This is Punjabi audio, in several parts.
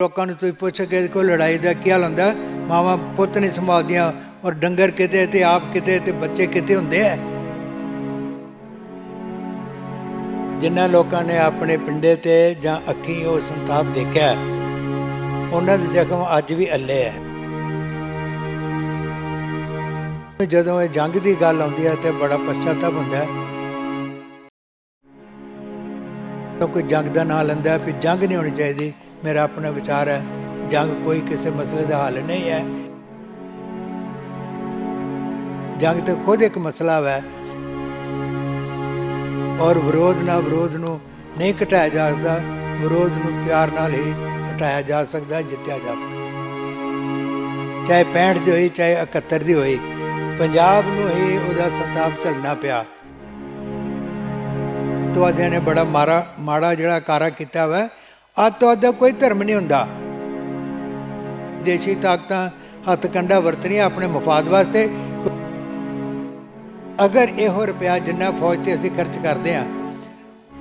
ਲੋਕਾਂ ਨੂੰ ਤੁਸੀਂ ਪੁੱਛ ਕੇ ਕੋਈ ਲੜਾਈ ਦਾ ਕੀ ਹਾਲ ਹੁੰਦਾ। ਮਾਵਾਂ ਪੁੱਤ ਨਹੀਂ ਸੰਭਾਲਦੀਆਂ ਔਰ ਡੰਗਰ ਕਿਤੇ ਤੇ ਆਪ ਕਿਤੇ ਤੇ ਬੱਚੇ ਕਿਤੇ ਹੁੰਦੇ ਆ। ਜਿਨ੍ਹਾਂ ਲੋਕਾਂ ਨੇ ਆਪਣੇ ਪਿੰਡੇ ਤੇ ਜਾਂ ਅੱਖੀਂ ਉਹ ਸੰਤਾਪ ਦੇਖਿਆ, ਉਹਨਾਂ ਦੇ ਜ਼ਖਮ ਅੱਜ ਵੀ ਅੱਲੇ ਹੈ ਜਦੋਂ ਇਹ ਜੰਗ ਦੀ ਗੱਲ ਆਉਂਦੀ ਹੈ ਤੇ ਬੜਾ ਪਛਤਾਵਾ ਹੁੰਦਾ ਹੈ। ਕੋਈ ਜੰਗ ਦਾ ਨਾਂ ਲੈਂਦਾ ਵੀ ਜੰਗ ਨਹੀਂ ਹੋਣੀ ਚਾਹੀਦੀ। ਮੇਰਾ ਆਪਣਾ ਵਿਚਾਰ ਹੈ। ਜੰਗ ਕੋਈ ਕਿਸੇ ਮਸਲੇ ਦਾ ਹੱਲ ਨਹੀਂ ਹੈ। ਜੰਗ ਤੇ ਖੁਦ ਇੱਕ ਮਸਲਾ ਹੈ ਔਰ ਵਿਰੋਧ ਨਾਲ ਵਿਰੋਧ ਨੂੰ ਨਹੀਂ ਘਟਾਇਆ ਜਾ ਸਕਦਾ। ਵਿਰੋਧ ਨੂੰ ਪਿਆਰ ਨਾਲ ਹੀ ਘਟਾਇਆ ਜਾ ਸਕਦਾ, ਜਿੱਤਿਆ ਜਾ ਸਕਦਾ। ਚਾਹੇ 65 ਦੀ ਹੋਈ, ਚਾਹੇ 71 ਦੀ ਹੋਈ। ਪੰਜਾਬ ਨੂੰ ਹੀ ਉਹਦਾ ਸੰਤਾਪ ਝੱਲਣਾ ਪਿਆ। ਤੁਹਾਡਿਆਂ ਨੇ ਬੜਾ ਮਾਰਾ ਮਾੜਾ ਜਿਹੜਾ ਕਾਰਾ ਕੀਤਾ ਵਾ। ਅੱਤਵਾਦ ਦਾ ਕੋਈ ਧਰਮ ਨਹੀਂ ਹੁੰਦਾ। ਦੇਸ਼ੀ ਤਾਕਤਾਂ, ਹੱਥ ਕੰਡਾ ਵਰਤਣੀਆਂ ਆਪਣੇ ਮਫਾਦ ਵਾਸਤੇ। ਅਗਰ ਇਹੋ ਰੁਪਿਆ ਜਿੰਨਾ ਫੌਜ ਤੇ ਅਸੀਂ ਖਰਚ ਕਰਦੇ ਆ,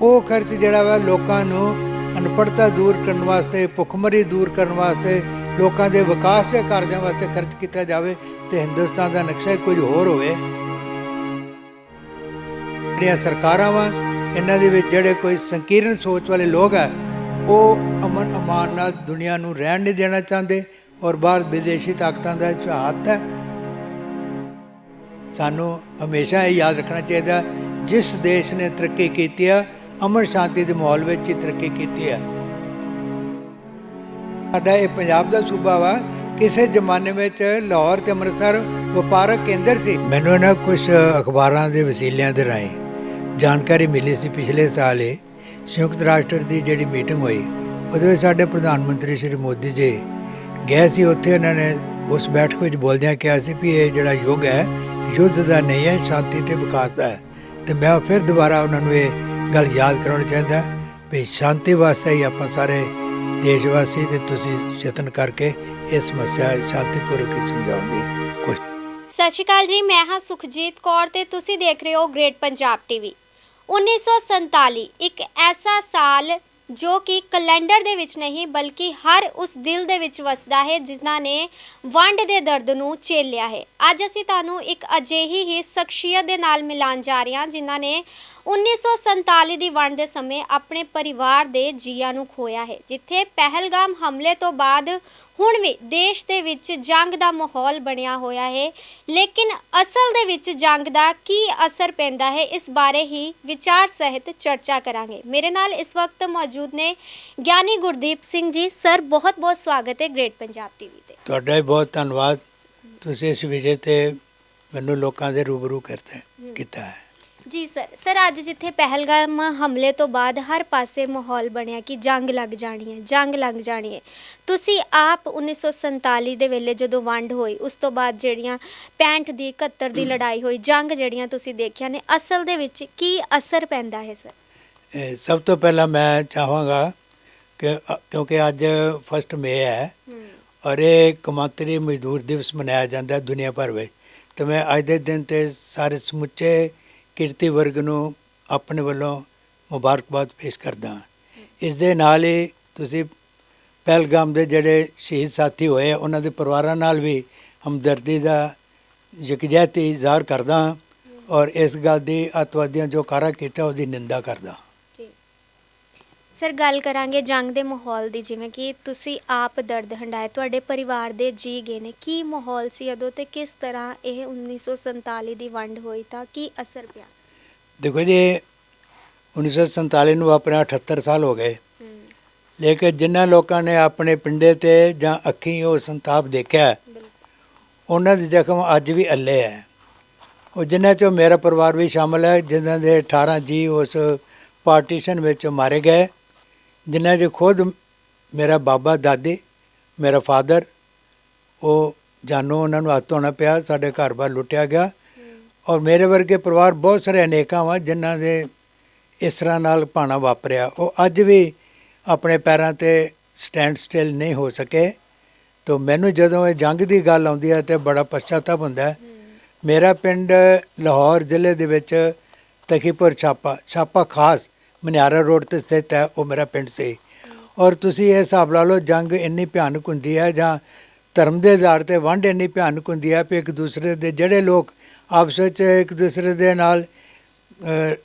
ਉਹ ਖਰਚ ਜਿਹੜਾ ਵਾ ਲੋਕਾਂ ਨੂੰ ਅਨਪੜਤਾ ਦੂਰ ਕਰਨ ਵਾਸਤੇ, ਭੁੱਖਮਰੀ ਦੂਰ ਕਰਨ ਵਾਸਤੇ, ਲੋਕਾਂ ਦੇ ਵਿਕਾਸ ਦੇ ਕਾਰਜਾਂ ਵਾਸਤੇ ਖਰਚ ਕੀਤਾ ਜਾਵੇ ਤੇ ਹਿੰਦੁਸਤਾਨ ਦਾ ਨਕਸ਼ਾ ਹੀ ਕੁਝ ਹੋਰ ਹੋਵੇ। ਜਿਹੜੀਆਂ ਸਰਕਾਰਾਂ ਵਾ, ਇਹਨਾਂ ਦੇ ਵਿੱਚ ਜਿਹੜੇ ਕੋਈ ਸੰਕੀਰਨ ਸੋਚ ਵਾਲੇ ਲੋਕ ਆ ਉਹ ਅਮਨ ਅਮਾਨ ਨਾਲ ਦੁਨੀਆ ਨੂੰ ਰਹਿਣ ਨਹੀਂ ਦੇਣਾ ਚਾਹੁੰਦੇ ਔਰ ਬਾਹਰ ਵਿਦੇਸ਼ੀ ਤਾਕਤਾਂ ਦਾ ਇਹ ਹੈ, ਸਾਨੂੰ ਹਮੇਸ਼ਾ ਇਹ ਯਾਦ ਰੱਖਣਾ ਚਾਹੀਦਾ, ਜਿਸ ਦੇਸ਼ ਨੇ ਤਰੱਕੀ ਕੀਤੀ ਹੈ ਅਮਨ ਸ਼ਾਂਤੀ ਦੇ ਮਾਹੌਲ ਵਿੱਚ ਹੀ ਤਰੱਕੀ ਕੀਤੀ ਹੈ ਸਾਡਾ ਇਹ ਪੰਜਾਬ ਦਾ ਸੂਬਾ ਵਾ, ਕਿਸੇ ਜ਼ਮਾਨੇ ਵਿੱਚ ਲਾਹੌਰ ਤੇ ਅੰਮ੍ਰਿਤਸਰ ਵਪਾਰਕ ਕੇਂਦਰ ਸੀ। ਮੈਨੂੰ ਇਹਨਾਂ ਕੁਝ ਅਖਬਾਰਾਂ ਦੇ ਵਸੀਲਿਆਂ ਦੇ ਰਾਹੀਂ ਜਾਣਕਾਰੀ ਮਿਲੀ ਸੀ ਪਿਛਲੇ ਸਾਲ ਇਹ ਸੰਯੁਕਤ ਰਾਸ਼ਟਰ ਦੀ ਜਿਹੜੀ ਮੀਟਿੰਗ ਹੋਈ, ਉਹਦੇ ਵਿੱਚ ਸਾਡੇ ਪ੍ਰਧਾਨ ਮੰਤਰੀ ਸ਼੍ਰੀ ਮੋਦੀ ਜੀ ਗਏ ਸੀ। ਉੱਥੇ ਉਹਨਾਂ ਨੇ ਉਸ ਬੈਠਕ ਵਿੱਚ ਬੋਲਦਿਆਂ ਕਿਹਾ ਸੀ ਵੀ ਇਹ ਜਿਹੜਾ ਯੁੱਗ ਹੈ, ਯੁੱਧ ਦਾ ਨਹੀਂ ਹੈ, ਸ਼ਾਂਤੀ ਤੇ ਵਿਕਾਸ ਦਾ ਹੈ। ਤੇ ਮੈਂ ਫਿਰ ਦੁਬਾਰਾ ਉਹਨਾਂ ਨੂੰ ਇਹ ਗੱਲ ਯਾਦ ਕਰਾਉਣਾ ਚਾਹੁੰਦਾ ਵੀ ਸ਼ਾਂਤੀ ਵਾਸਤੇ ਹੀ ਆਪਾਂ ਸਾਰੇ ਦੇਸ਼ ਵਾਸੀ ਤੇ ਤੁਸੀਂ ਯਤਨ ਕਰਕੇ ਇਹ ਸਮੱਸਿਆ ਸ਼ਾਂਤੀਪੂਰਵਕ ਸਮਝਾਉਣ ਦੀ ਕੋਸ਼ਿਸ਼ ਸਤਿ ਸ਼੍ਰੀ ਅਕਾਲ ਜੀ, ਮੈਂ ਹਾਂ ਸੁਖਜੀਤ ਕੌਰ ਤੇ ਤੁਸੀਂ ਦੇਖ ਰਹੇ ਹੋ ਗ੍ਰੇਟ ਪੰਜਾਬ ਟੀਵੀ। 1947 ਇੱਕ ਐਸਾ ਸਾਲ ਜੋ ਕਿ ਕੈਲੰਡਰ ਦੇ ਵਿੱਚ ਨਹੀਂ ਬਲਕਿ ਹਰ ਉਸ ਦਿਲ ਦੇ ਵਿੱਚ ਵਸਦਾ ਹੈ ਜਿਨ੍ਹਾਂ ਨੇ ਵੰਡ ਦੇ ਦਰਦ ਨੂੰ ਝੇਲਿਆ ਹੈ। ਅੱਜ ਅਸੀਂ ਤੁਹਾਨੂੰ ਇੱਕ ਅਜਿਹੀ ਹੀ ਸ਼ਖਸੀਅਤ ਦੇ ਨਾਲ ਮਿਲਾਨ ਜਾ ਰਹੇ ਹਾਂ ਜਿਨ੍ਹਾਂ ਨੇ 1947 ਦੀ ਵੰਡ ਦੇ ਸਮੇਂ ਆਪਣੇ ਪਰਿਵਾਰ ਦੇ ਜੀਆਂ ਨੂੰ ਖੋਇਆ ਹੈ, ਜਿੱਥੇ ਪਹਿਲਗਾਮ ਹਮਲੇ ਤੋਂ ਬਾਅਦ ਹੁਣ ਵੀ ਦੇਸ਼ ਦੇ ਵਿੱਚ ਜੰਗ ਦਾ ਮਾਹੌਲ ਬਣਿਆ ਹੋਇਆ ਹੈ। ਲੇਕਿਨ ਅਸਲ ਦੇ ਵਿੱਚ ਜੰਗ ਦਾ ਕੀ ਅਸਰ ਪੈਂਦਾ ਹੈ, ਇਸ ਬਾਰੇ ਹੀ ਵਿਚਾਰ ਸਹਿਤ ਚਰਚਾ ਕਰਾਂਗੇ। ਮੇਰੇ ਨਾਲ ਇਸ ਵਕਤ ਮੌਜੂਦ ਨੇ ਗਿਆਨੀ ਗੁਰਦੀਪ ਸਿੰਘ ਜੀ। ਸਰ ਬਹੁਤ ਬਹੁਤ ਸਵਾਗਤ ਹੈ ਗ੍ਰੇਟ ਪੰਜਾਬ ਟੀਵੀ ਤੇ। ਤੁਹਾਡਾ ਵੀ ਬਹੁਤ ਧੰਨਵਾਦ। ਤੁਸੀਂ ਇਸ ਵਿਜੇ ਤੇ ਮੈਨੂੰ ਲੋਕਾਂ ਦੇ ਰੂਬਰੂ ਕਰਤੇ, ਕੀਤਾ ਹੈ। ਜੀ ਸਰ ਸਰ ਅੱਜ ਜਿੱਥੇ ਪਹਿਲਗਾਮ ਹਮਲੇ ਤੋਂ ਬਾਅਦ ਹਰ ਪਾਸੇ ਮਾਹੌਲ ਬਣਿਆ ਕਿ ਜੰਗ ਲੱਗ ਜਾਣੀ ਹੈ ਜੰਗ ਲੱਗ ਜਾਣੀ ਹੈ। ਤੁਸੀਂ ਆਪ 1947 ਦੇ ਵੇਲੇ ਜਦੋਂ ਵੰਡ ਹੋਈ ਉਸ ਤੋਂ ਬਾਅਦ ਜਿਹੜੀਆਂ 65 ਦੀ 71 ਦੀ ਲੜਾਈ ਹੋਈ ਜੰਗ ਜਿਹੜੀਆਂ ਤੁਸੀਂ ਦੇਖਿਆ ਨੇ ਅਸਲ ਦੇ ਵਿੱਚ ਕੀ ਅਸਰ ਪੈਂਦਾ ਹੈ ਸਰ? ਸਭ ਤੋਂ ਪਹਿਲਾਂ ਮੈਂ ਚਾਹਾਂਗਾ ਕਿ ਕਿਉਂਕਿ ਅੱਜ ਫਸਟ ਮਈ ਹੈ ਔਰ ਇਹ ਕੌਮਾਂਤਰੀ ਮਜ਼ਦੂਰ ਦਿਵਸ ਮਨਾਇਆ ਜਾਂਦਾ ਹੈ ਦੁਨੀਆ ਭਰ ਵਿੱਚ। ਤੇ ਮੈਂ ਅੱਜ ਦੇ ਦਿਨ ਤੇ ਸਾਰੇ ਸਮੁੱਚੇ ਕਿਰਤੀ ਵਰਗ ਨੂੰ ਆਪਣੇ ਵੱਲੋਂ ਮੁਬਾਰਕਬਾਦ ਪੇਸ਼ ਕਰਦਾ ਹਾਂ। ਇਸ ਦੇ ਨਾਲ ਹੀ ਤੁਸੀਂ ਪਹਿਲਗਾਮ ਦੇ ਜਿਹੜੇ ਸ਼ਹੀਦ ਸਾਥੀ ਹੋਏ ਉਹਨਾਂ ਦੇ ਪਰਿਵਾਰਾਂ ਨਾਲ ਵੀ ਹਮਦਰਦੀ ਦਾ ਯਕਜਹਿਤੀ ਜ਼ਾਹਰ ਕਰਦਾ ਹਾਂ ਔਰ ਇਸ ਗੱਲ ਦੀ ਅੱਤਵਾਦੀਆਂ ਜੋ ਕਾਰਾ ਕੀਤਾ, ਉਹਦੀ ਨਿੰਦਾ ਕਰਦਾ ਸਰ ਗੱਲ ਕਰਾਂਗੇ ਜੰਗ ਦੇ ਮਾਹੌਲ ਦੀ ਜਿਵੇਂ ਕਿ ਤੁਸੀਂ ਆਪ ਦਰਦ ਹੰਡਾਏ ਤੁਹਾਡੇ ਪਰਿਵਾਰ ਦੇ ਜੀ ਗਏ ਨੇ। ਕੀ ਮਾਹੌਲ ਸੀ ਉਦੋਂ ਤੇ ਕਿਸ ਤਰ੍ਹਾਂ ਇਹ 1947 ਦੀ ਵੰਡ ਹੋਈ ਤਾਂ ਕੀ ਅਸਰ ਪਿਆ? ਦੇਖੋ ਜੀ 1947 ਨੂੰ ਆਪਣੇ 78 ਸਾਲ ਹੋ ਗਏ। ਲੇਕਿਨ ਜਿਨ੍ਹਾਂ ਲੋਕਾਂ ਨੇ ਆਪਣੇ ਪਿੰਡੇ ਤੇ ਜਾਂ ਅੱਖੀਂ ਉਹ ਸੰਤਾਪ ਦੇਖਿਆ ਉਹਨਾਂ ਦੇ ਜ਼ਖਮ ਅੱਜ ਵੀ ਅੱਲੇ ਹੈ। ਉਹ ਜਿਨ੍ਹਾਂ ਚੋਂ ਮੇਰਾ ਪਰਿਵਾਰ ਵੀ ਸ਼ਾਮਲ ਹੈ ਜਿਨ੍ਹਾਂ ਦੇ 18 ਜੀ ਉਸ ਪਾਰਟੀਸ਼ਨ ਵਿੱਚ ਮਾਰੇ ਗਏ ਜਿਨ੍ਹਾਂ 'ਚ ਖੁਦ ਮੇਰਾ ਬਾਬਾ ਦਾਦੀ ਮੇਰਾ ਫਾਦਰ ਉਹ ਜਾਨੋਂ ਉਹਨਾਂ ਨੂੰ ਹੱਥ ਧੋਣਾ ਪਿਆ ਸਾਡੇ ਘਰ ਬਾਰ ਲੁੱਟਿਆ ਗਿਆ। ਔਰ ਮੇਰੇ ਵਰਗੇ ਪਰਿਵਾਰ ਬਹੁਤ ਸਾਰੇ ਅਨੇਕਾਂ ਵਾ ਜਿਨ੍ਹਾਂ ਦੇ ਇਸ ਤਰ੍ਹਾਂ ਨਾਲ ਭਾਣਾ ਵਾਪਰਿਆ। ਉਹ ਅੱਜ ਵੀ ਆਪਣੇ ਪੈਰਾਂ ਤੇ ਸਟੈਂਡ ਸਟਿਲ ਨਹੀਂ ਹੋ ਸਕੇ। ਤੋ ਮੈਨੂੰ ਜਦੋਂ ਇਹ ਜੰਗ ਦੀ ਗੱਲ ਆਉਂਦੀ ਹੈ ਤੇ ਬੜਾ ਪਛਤਾਵਾ ਹੁੰਦਾ ਹੈ। ਮੇਰਾ ਪਿੰਡ ਲਾਹੌਰ ਜ਼ਿਲ੍ਹੇ ਦੇ ਵਿੱਚ ਤਖੀਪੁਰ ਛਾਪਾ ਛਾਪਾ ਖਾਸ। ਮਨਿਆਰਾ ਰੋਡ ਤੇ ਸਥਿਤ ਹੈ, ਉਹ ਮੇਰਾ ਪਿੰਡ ਸੀ। ਔਰ ਤੁਸੀਂ ਇਹ ਹਿਸਾਬ ਲਾ ਲਓ, ਜੰਗ ਇੰਨੀ ਭਿਆਨਕ ਹੁੰਦੀ ਹੈ ਜਾਂ ਧਰਮ ਦੇ ਆਧਾਰ ਤੇ ਵੰਡ ਇੰਨੀ ਭਿਆਨਕ ਹੁੰਦੀ ਹੈ ਕਿ ਇੱਕ ਦੂਸਰੇ ਦੇ ਜਿਹੜੇ ਲੋਕ ਆਪਸ ਵਿੱਚ ਇੱਕ ਦੂਸਰੇ ਦੇ ਨਾਲ